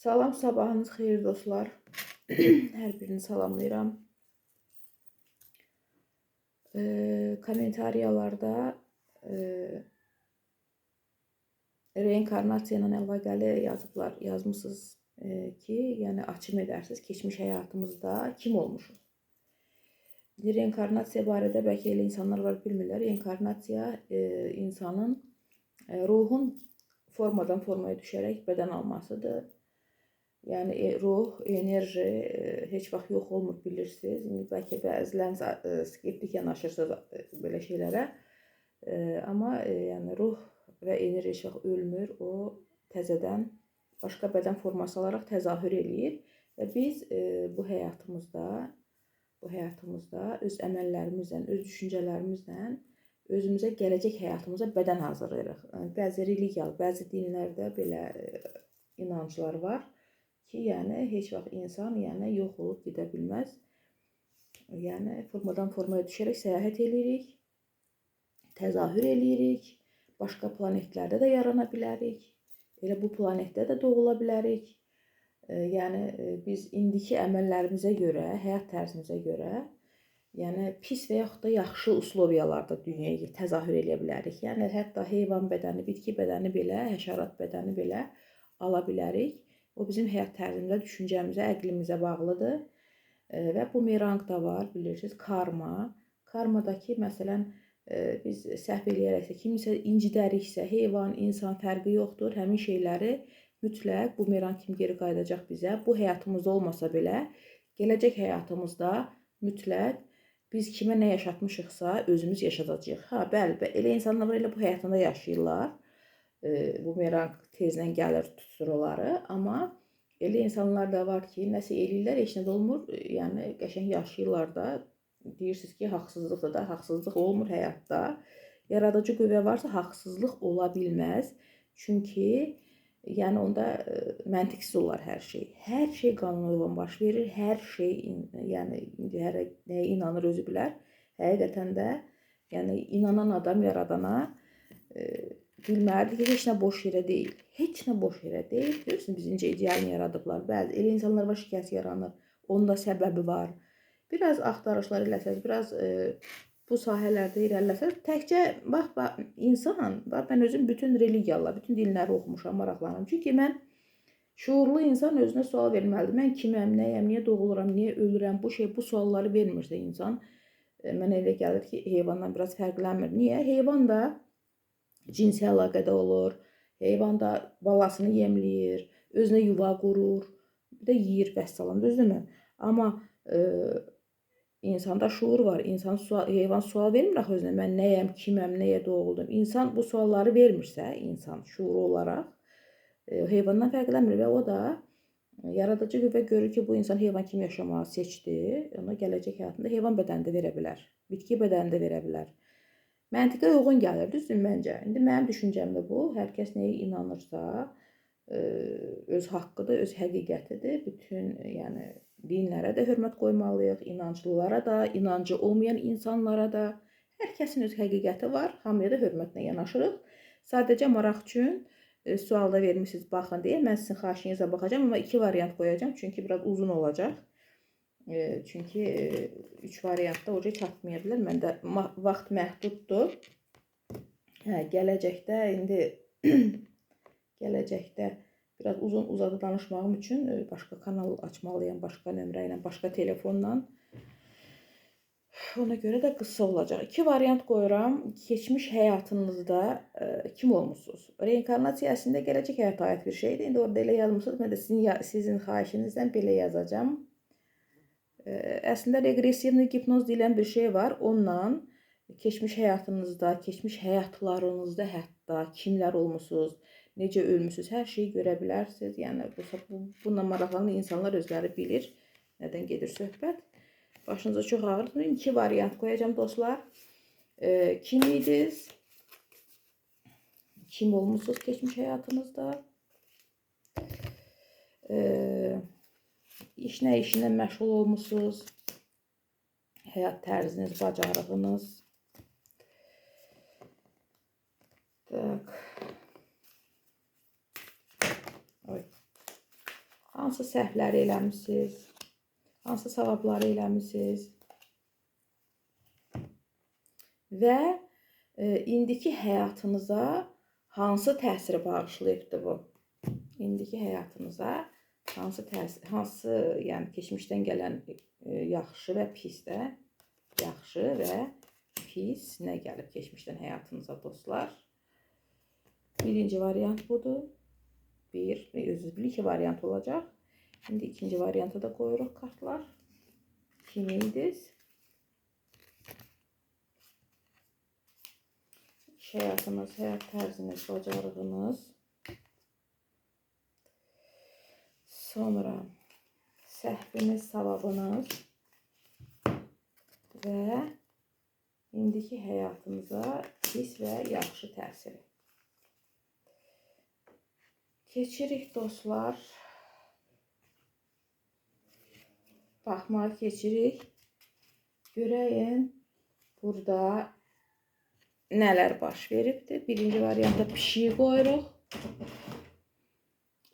Salam, sabahınız xeyir dostlar. Hər birini salamlayıram. Eee kommentariyalarda eee reinkarnasiya ilə əlaqəli yazıblar, yazmısınız eee, ki, yəni açım edərsiniz keçmiş həyatımızda kim olmuşuq? Reinkarnasiya barədə bəlkə elə insanlar var bilmirlər. Reinkarnasiya eee, insanın eee, ruhun formadan formaya düşərək bədən almasıdır. Yəni ruh, enerji e, heç vaxt yox olmur bilirsiniz. İndi bəlkə bəziləriniz e, skeptik yanaşırsınız belə şeylərə. Amma yəni ruh və enerji heç vaxt ölmür. O təzədən başqa bədən forması alaraq təzahür eləyir və biz bu həyatımızda bu həyatımızda öz əməllərimizlə, öz düşüncələrimizlə özümüzə gələcək həyatımıza bədən hazırlayırıq. Yəni, Bəzi religiyalı, bəzi dinlərdə belə inanclar var ki, yəni heç vaxt insan yəni yox olub gedə bilməz. Yəni formadan formaya düşərək səyahət eləyirik, təzahür eləyirik, başqa planetlərdə də yarana bilərik. Elə bu planetdə də doğula bilərik. E, Yəni e, biz indiki əməllərimizə görə, həyat tərzimizə görə, yəni pis və yaxud da yaxşı uslovyalarda dünyaya təzahür eləyə bilərik. Yəni hətta heyvan bədəni, bitki bədəni belə, həşərat bədəni belə ala bilərik. O bizim həyat tərzimizə, düşüncəmizə, əqlimizə bağlıdır. E, Və bumeranq da var, bilirsiniz, karma. Karmadakı məsələn e, biz səhv eləyərəksə, kimisə incidəriksə, heyvan, insan fərqi yoxdur. Həmin şeyləri mütləq bumeranq kimi geri qayıdacaq bizə. Bu həyatımızda olmasa belə, gələcək həyatımızda mütləq biz kimə nə yaşatmışıqsa, özümüz yaşadacağıq. Ha, bəli, bəli, elə insanlar var, elə bu həyatında yaşayırlar. Bumeranq tezdən gəlir, tutur onları, amma elə insanlar da var ki, nəsə eləyirlər, heç nə də olmur. Yəni qəşəng yaşayırlar da. Deyirsiniz ki, haqsızlıqdır da, haqsızlıq olmur həyatda. Yaradıcı qüvvə varsa haqsızlıq ola bilməz. Çünki yəni onda məntiqsiz olar hər şey. Hər şey qanuna uyğun baş verir. Hər şey yəni indi hər nəyə inanır özü bilər. Həqiqətən də yəni inanan adam yaradana bilməlidir ki, heç nə boş yerə deyil. Heç nə boş yerə deyil. Görürsünüz biz incə idealını yaradıblar. Bəzi elə insanlar var şikayət yaranır. Onun da səbəbi var. Biraz axtarışlar eləsəz, biraz e, bu sahələrdə irəliləsəz, təkcə bax, bax insan, bax mən özüm bütün religiyalar, bütün dinləri oxumuşam, maraqlanıram. Çünki mən şuurlu insan özünə sual verməlidir. Mən kiməm, nəyəm, niyə doğuluram, niyə ölürəm? Bu şey, bu sualları vermirsə insan, e, mənə elə gəlir ki, heyvandan biraz fərqlənmir. Niyə? Heyvan da cinsi əlaqədə olur. Heyvan da balasını yemləyir, özünə yuva qurur, bir də yeyir vəssalam, düzdürmü? Amma e, insanda şuur var. İnsan sual, heyvan sual vermir axı özünə. Mən nəyəm, kiməm, nəyə doğuldum? İnsan bu sualları vermirsə, insan şuuru olaraq e, heyvandan fərqlənmir və o da e, yaradıcı qüvvə görür ki, bu insan heyvan kimi yaşamağı seçdi. Ona gələcək həyatında heyvan bədəni də verə bilər. Bitki bədəni də verə bilər. Məntiqə uyğun gəlir, düzdür məncə. İndi mənim düşüncəm də bu. Hər kəs nəyə inanırsa, e, öz haqqıdır, öz həqiqətidir. Bütün yəni dinlərə də hörmət qoymalıyıq, inanclılara da, inancı olmayan insanlara da. Hər kəsin öz həqiqəti var. Hamıya da hörmətlə yanaşırıq. Sadəcə maraq üçün e, sualda vermisiniz baxın deyə mən sizin xahişinizə baxacağam, amma iki variant qoyacağam çünki biraz uzun olacaq. E, çünki 3 variantda oca çatmaya bilər. Məndə vaxt məhduddur. Hə, gələcəkdə indi gələcəkdə biraz uzun uzadı danışmağım üçün e, başqa kanal açmalıyam, başqa nömrə ilə, başqa telefonla. Ona görə də qısa olacaq. İki variant qoyuram. Keçmiş həyatınızda e, kim olmusunuz? Reinkarnasiya əslində gələcək həyata aid bir şeydir. İndi orada elə yazmısınız. Mən də sizin sizin xahişinizdən belə yazacağam. Əslində reqressivli hipnoz deyilən bir şey var. Onunla keçmiş həyatınızda, keçmiş həyatlarınızda hətta kimlər olmusunuz, necə ölmüsüz, hər şeyi görə bilərsiniz. Yəni bu bu- bununla maraqlanan insanlar özləri bilir nədən gedir söhbət. Başınıza çox ağrıtmayın. İki variant qoyacağam dostlar. E, kim idiniz? Kim olmusunuz keçmiş həyatınızda? E, iş nə işinə məşğul olmusunuz? Həyat tərziniz, bacarığınız. Tak. Oy. Hansı səhvləri eləmisiniz? Hansı savabları eləmisiniz? Və e, indiki həyatınıza hansı təsiri bağışlayıbdı bu? İndiki həyatınıza hansı təsir, hansı, yəni keçmişdən gələn e, yaxşı və pis də, yaxşı və pis nə gəlib keçmişdən həyatınıza dostlar? Birinci variant budur. Bir, ve özünüz bir iki variant olacaq. Şimdi ikinci varianta da koyuruq kartlar. Kimiydiniz? İş həyatınız, həyat tərziniz, bacarığınız. Sonra səhviniz, savabınız və indiki həyatınıza pis və yaxşı təsiri. Keçirik dostlar. Baxmağa keçirik. Görəyin burada nələr baş veribdi. Birinci varianta pişiyi qoyuruq.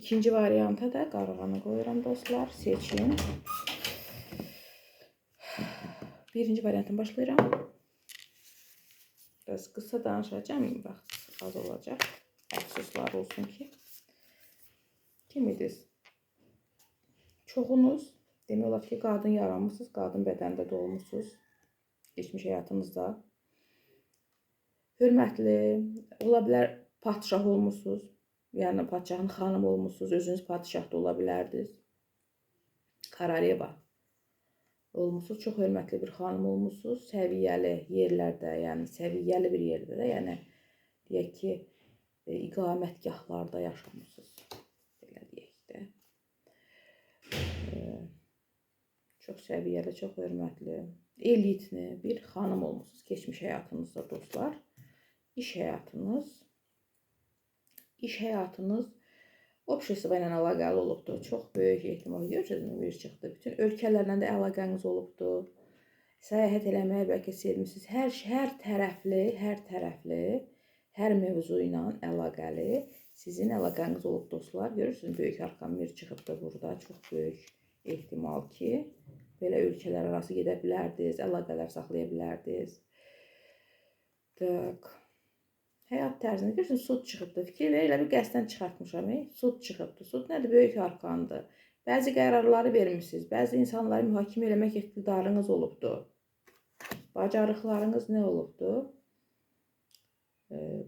İkinci varianta da qarğanı qoyuram dostlar. Seçin. Birinci variantdan başlayıram. Biraz qısa danışacağım. Vaxt az olacaq. Əfsuslar olsun ki. Kimidiz? Çoxunuz demək olar ki, qadın yaranmısınız, qadın bədəndə doğmusunuz. Keçmiş həyatınızda. Hörmətli, ola bilər padşah olmusunuz. Yəni padşahın xanımı olmusunuz, özünüz padşah da ola bilərdiniz. Karareva olmusunuz, çox hörmətli bir xanım olmusunuz, səviyyəli yerlərdə, yəni səviyyəli bir yerdə də, yəni deyək ki, e, iqamətgahlarda yaşamısınız. Çox səviyyəli, çox hörmətli, elitli bir xanım olmusunuz keçmiş həyatınızda dostlar. İş həyatınız, iş həyatınız общество ilə əlaqəli olubdur. Çox böyük ehtimal görürsünüz bir çıxdı. Bütün ölkələrlə də əlaqəniz olubdur. Səyahət eləməyi bəlkə sevmisiniz. Hər hər tərəfli, hər tərəfli, hər mövzu ilə əlaqəli sizin əlaqəniz olub dostlar. Görürsünüz böyük arxam bir çıxıbdı burada. Çox böyük ehtimal ki, belə ölkələr arası gedə bilərdiniz, əlaqələr saxlaya bilərdiniz. Tak. Həyat tərzində görürsünüz, sud çıxıbdı. Fikir ver, elə bir qəsdən çıxartmışam. E? Sud çıxıbdı. Sud nədir? Böyük arxandır. Bəzi qərarları vermisiniz. Bəzi insanları mühakimə eləmək iqtidarınız olubdu. Bacarıqlarınız nə olubdu? Ee,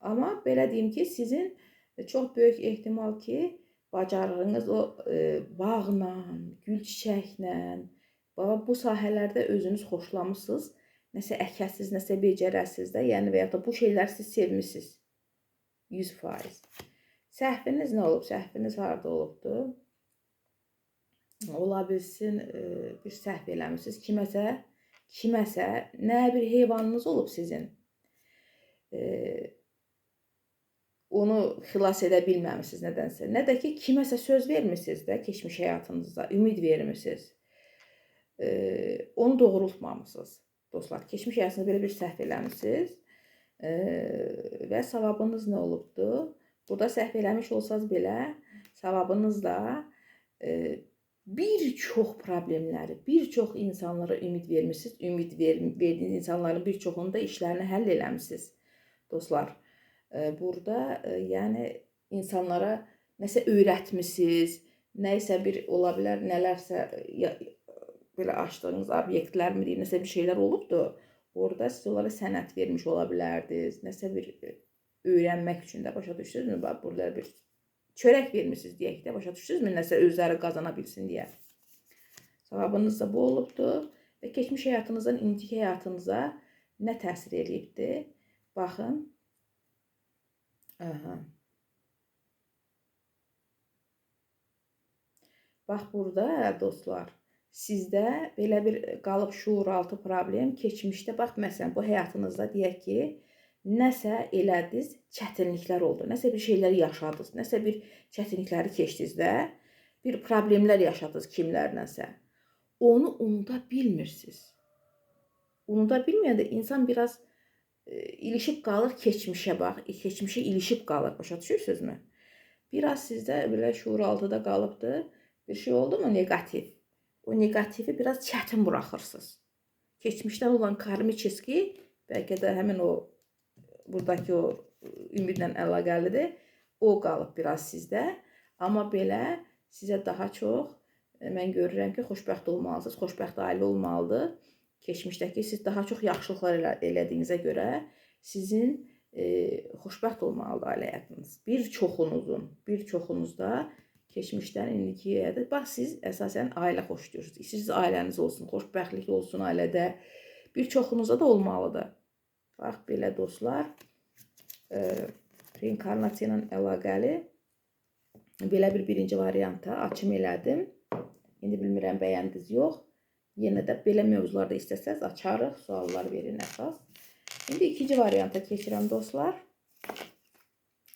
amma belə deyim ki, sizin çox böyük ehtimal ki, bacarığınız o e, bağla, gül çiçəklə, bu sahələrdə özünüz xoşlamısınız, nəsə əkəsiz, nəsə becərəsiz də, yəni və ya da bu şeyləri siz sevmisiniz. 100%. Səhviniz nə olub? Səhviniz harda olubdu? Ola bilsin e, bir səhv eləmisiniz. Kiməsə, kiməsə nə bir heyvanınız olub sizin. E, onu xilas edə bilməmisiniz nədənsə. Nə də ki, kiməsə söz vermisiniz də keçmiş həyatınızda, ümid vermisiniz. E, onu doğrultmamısınız. Dostlar, keçmiş həyatınızda belə bir səhv eləmisiniz. E, və savabınız nə olubdu? Burada səhv eləmiş olsanız belə, savabınız da e, bir çox problemləri, bir çox insanlara ümid vermisiniz. Ümid ver, verdiyiniz insanların bir çoxunu da işlərini həll eləmisiniz. Dostlar, burada yəni insanlara nəsə öyrətmisiniz, nəsə bir ola bilər, nələrsə ya, belə açdığınız obyektlər mi deyim, nəsə bir şeylər olubdu. Orada siz onlara sənət vermiş ola bilərdiniz. Nəsə bir öyrənmək üçün də başa düşdünüzmü? Bax burada bir çörək vermisiniz deyək də, başa düşdünüzmü? Nəsə özləri qazana bilsin deyə. Savabınız da bu olubdu və keçmiş həyatınızdan indiki həyatınıza nə təsir eləyibdi? Baxın, Aha. Bax burada dostlar, sizdə belə bir qalıb şuuraltı problem keçmişdə bax məsələn bu həyatınızda deyək ki, nəsə elədiniz, çətinliklər oldu. Nəsə bir şeylər yaşadınız, nəsə bir çətinlikləri keçdiniz də, bir problemlər yaşadınız kimlərlənsə. Onu unuda bilmirsiniz. Unuda bilməyəndə insan biraz ilişib qalır keçmişə bax, keçmişə ilişib qalır. Başa düşürsünüzmü? Biraz sizdə belə şuur altıda qalıbdı. Bir şey oldu mu negativ? O negativi biraz çətin buraxırsınız. Keçmişdən olan karmiçeski bəlkə də həmin o buradakı o ümidlə əlaqəlidir. O qalıb biraz sizdə. Amma belə sizə daha çox e, mən görürəm ki, xoşbəxt olmalısınız, xoşbəxt ailə olmalıdır. Keçmişdəki siz daha çox yaxşılıqlar elə, elədiyinizə görə sizin e, xoşbəxt olmalıdır ailə həyatınız. Bir çoxunuzun, bir çoxunuzda keçmişdən indikiyə də bax siz əsasən ailə xoşlayırsınız. İstəyirsiniz ailəniz olsun, xoşbəxtlik olsun ailədə. Bir çoxunuzda da olmalıdır. Bax belə dostlar, e, reinkarnasiya ilə əlaqəli belə bir birinci varianta açım elədim. İndi bilmirəm bəyəndiniz yox. Yenə də belə mövzularda istəsəz açarıq, suallar verin əsas. İndi ikinci varianta keçirəm dostlar.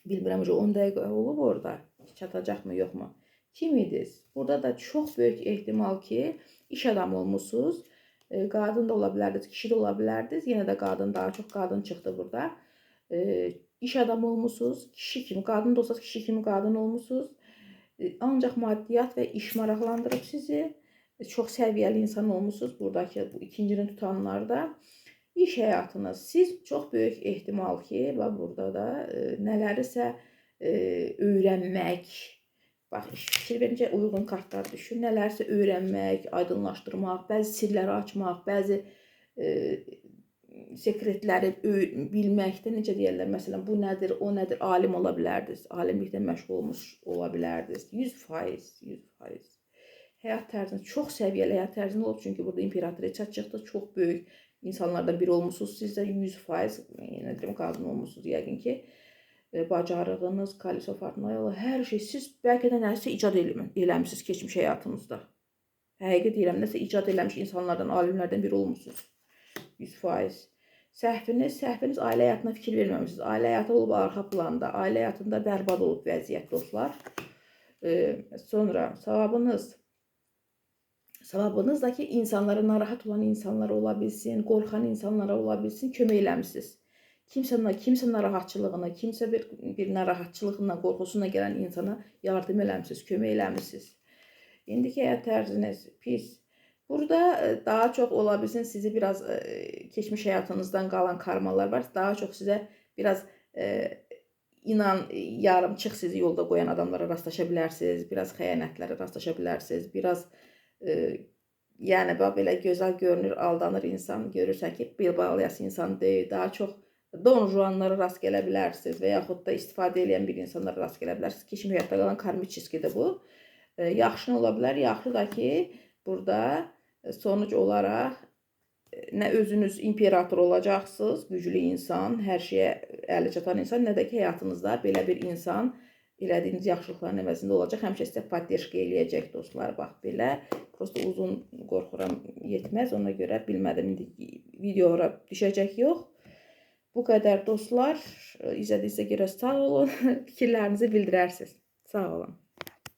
Bilmirəm, 10 dəqiqə olub orada. Çatacaqmı, yoxmu? Kim idiniz? Burada da çox böyük ehtimal ki, iş adamı olmusunuz. E, qadın da ola bilərdiniz, kişi də ola bilərdiniz. Yenə də qadın daha çox qadın çıxdı burada. E, iş adamı olmusunuz, kişi kimi, qadın da olsanız kişi kimi qadın olmusunuz. E, ancaq maddiyyat və iş maraqlandırıb sizi. E, çox səviyyəli insan olmusunuz buradakı bu ikincini tutanlarda. İş həyatınız siz çox böyük ehtimal ki, bax burada da e, nələrisə e, öyrənmək, bax fikir verincə uyğun kartlar düşün, nələrsə öyrənmək, aydınlaşdırmaq, bəzi sirləri açmaq, bəzi e, sekretləri bilməkdə necə deyirlər, məsələn, bu nədir, o nədir, alim ola bilərdiniz, alimliklə məşğul olmuş ola bilərdiniz. 100%, 100%. Həyat tərziniz çox səviyyəli həyat tərziniz olub, çünki burada imperatriça çıxdı, çox böyük insanlardan biri olmusunuz. Siz də 100% yenə deyirəm, qadın olmusunuz yəqin ki. E, bacarığınız, kaliso formulayla hər şey siz bəlkə də nəsə icad eləmi- eləmisiniz keçmiş həyatınızda. Həqiqi deyirəm, nəsə icad eləmiş insanlardan, alimlərdən biri olmusunuz. 100%. Səhviniz, səhviniz ailə həyatına fikir verməmisiniz. Ailə həyatı olub arxa planda, ailə həyatında bərbad olub vəziyyət dostlar. E, sonra savabınız Savabınız da ki, insanlara narahat olan insanlar ola bilsin, qorxan insanlara ola bilsin, kömək eləmisiniz. Kimsə, kimsə narahatçılığına, kimsə bir, bir narahatçılığına, qorxusuna gələn insana yardım eləmisiniz, kömək eləmisiniz. İndiki həyat tərziniz pis. Burada e, daha çox ola bilsin sizi biraz e, keçmiş həyatınızdan qalan karmalar var. Daha çox sizə biraz e, inan yarımçıq sizi yolda qoyan adamlara rastlaşa bilərsiniz, biraz xəyanətlərə rastlaşa bilərsiniz, biraz e, yəni bax belə gözəl görünür, aldanır insan, görürsən ki, bel bağlayası insan deyil, daha çox Don Juanlara rast gələ bilərsiniz və yaxud da istifadə edən bir insanlara rast gələ bilərsiniz. Keçmiş həyatda qalan karmik çizgidir bu. E, yaxşı ola bilər. Yaxşı da ki, burada sonuc olaraq e, nə özünüz imperator olacaqsınız, güclü insan, hər şeyə əli çatan insan, nə də ki həyatınızda belə bir insan elədiyiniz yaxşılıqların əvəzində olacaq. Həmişə sizə poddeşka eləyəcək dostlar. Bax belə. Prosta uzun qorxuram yetməz. Ona görə bilmədim indi videora düşəcək yox. Bu qədər dostlar. İzlədiyinizə görə sağ olun. Fikirlərinizi bildirərsiniz. Sağ olun.